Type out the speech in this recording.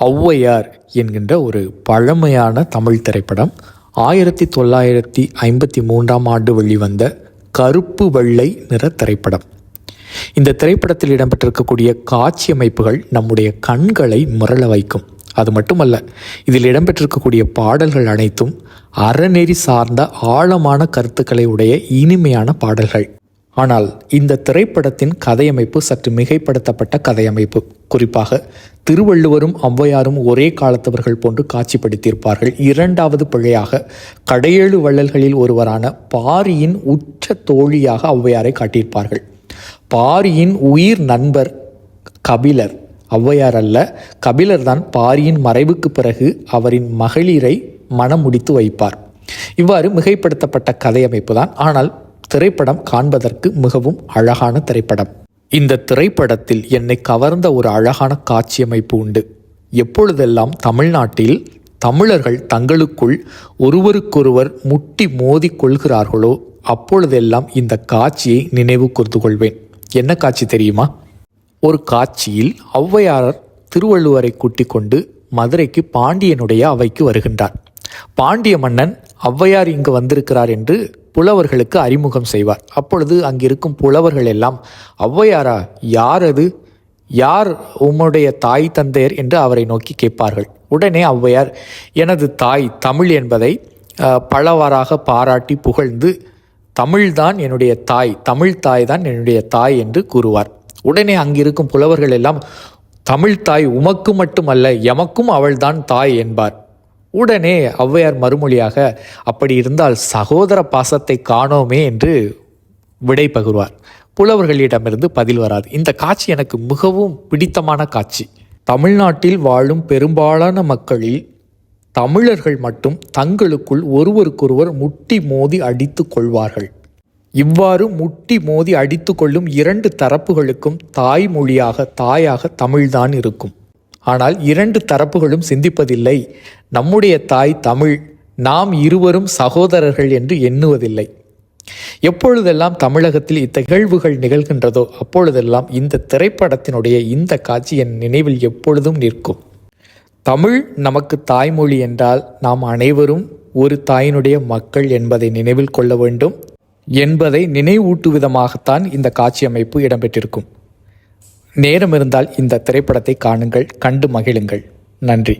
ஔவையார் என்கின்ற ஒரு பழமையான தமிழ் திரைப்படம் ஆயிரத்தி தொள்ளாயிரத்தி ஐம்பத்தி மூன்றாம் ஆண்டு வெளிவந்த கருப்பு வெள்ளை நிற திரைப்படம். இந்த திரைப்படத்தில் இடம்பெற்றிருக்கக்கூடிய காட்சி அமைப்புகள் நம்முடைய கண்களை முரள வைக்கும். அது மட்டுமல்ல இதில் இடம்பெற்றிருக்கக்கூடிய பாடல்கள் அனைத்தும் அறநெறி சார்ந்த ஆழமான கருத்துக்களை உடைய இனிமையான பாடல்கள். ஆனால் இந்த திரைப்படத்தின் கதையமைப்பு சற்று மிகைப்படுத்தப்பட்ட கதையமைப்பு. குறிப்பாக திருவள்ளுவரும் ஔவையாரும் ஒரே காலத்தவர்கள் போன்று காட்சிப்படுத்தியிருப்பார்கள். இரண்டாவது பிழையாக கடையேழு வள்ளல்களில் ஒருவரான பாரியின் உச்ச தோழியாக ஔவையாரை காட்டியிருப்பார்கள். பாரியின் உயிர் நண்பர் கபிலர். ஔவையார் அல்ல கபிலர் தான் பாரியின் மறைவுக்கு பிறகு அவரின் மகளிரை மனம் முடித்து வைப்பார். இவ்வாறு மிகைப்படுத்தப்பட்ட கதையமைப்பு தான் ஆனால் திரைப்படம் காண்பதற்கு மிகவும் அழகான திரைப்படம். இந்த திரைப்படத்தில் என்னை கவர்ந்த ஒரு அழகான காட்சியமைப்பு உண்டு. எப்பொழுதெல்லாம் தமிழ்நாட்டில் தமிழர்கள் தங்களுக்குள் ஒருவருக்கொருவர் முட்டி மோதி கொள்கிறார்களோ அப்பொழுதெல்லாம் இந்த காட்சியை நினைவு கூர்ந்து கொள்வேன். என்ன காட்சி தெரியுமா? ஒரு காட்சியில் ஔவையாரர் திருவள்ளுவரை கூட்டிக் கொண்டு மதுரைக்கு பாண்டியனுடைய அவைக்கு வருகின்றார். பாண்டிய மன்னன் ஔவையார் இங்கு வந்திருக்கிறார் என்று புலவர்களுக்கு அறிமுகம் செய்வார். அப்பொழுது அங்கிருக்கும் புலவர்கள் எல்லாம் ஔவையாரா யார் அது? யார் உம்முடைய தாய் தந்தையர்? என்று அவரை நோக்கி கேட்பார்கள். உடனே ஔவையார் எனது தாய் தமிழ் என்பதை பலவாறாக பாராட்டி புகழ்ந்து தமிழ்தான் என்னுடைய தாய் தமிழ் தாய் தான் என்னுடைய தாய் என்று கூறுவார். உடனே அங்கிருக்கும் புலவர்கள் எல்லாம் தமிழ் தாய் உமக்கு மட்டுமல்ல எமக்கும் அவள்தான் தாய் என்பார். உடனே ஔவையார் மறுமொழியாக அப்படி இருந்தால் சகோதர பாசத்தை காணோமே என்று விடை பகிர்வார். புலவர்களிடமிருந்து பதில் வராது. இந்த காட்சி எனக்கு மிகவும் பிடித்தமான காட்சி. தமிழ்நாட்டில் வாழும் பெரும்பாலான மக்களில் தமிழர்கள் மட்டும் தங்களுக்குள் ஒருவருக்கொருவர் முட்டி மோதி அடித்து கொள்வார்கள். இவ்வாறு முட்டி மோதி அடித்து கொள்ளும் இரண்டு தரப்புகளுக்கும் தாய்மொழியாக தாயாக தமிழ்தான் இருக்கும். ஆனால் இரண்டு தரப்புகளும் சிந்திப்பதில்லை. நம்முடைய தாய் தமிழ் நாம் இருவரும் சகோதரர்கள் என்று எண்ணுவதில்லை. எப்பொழுதெல்லாம் தமிழகத்தில் இத்தகழ்வுகள் நிகழ்கின்றதோ அப்பொழுதெல்லாம் இந்த திரைப்படத்தினுடைய இந்த காட்சி என் நினைவில் எப்பொழுதும் நிற்கும். தமிழ் நமக்கு தாய்மொழி என்றால் நாம் அனைவரும் ஒரு தாயினுடைய மக்கள் என்பதை நினைவில் கொள்ள வேண்டும். என்பதை நினைவூட்டு விதமாகத்தான் இந்த காட்சி அமைப்பு இடம்பெற்றிருக்கும். நேரம் இருந்தால் இந்த திரைப்படத்தை காணுங்கள் கண்டு மகிழுங்கள். நன்றி.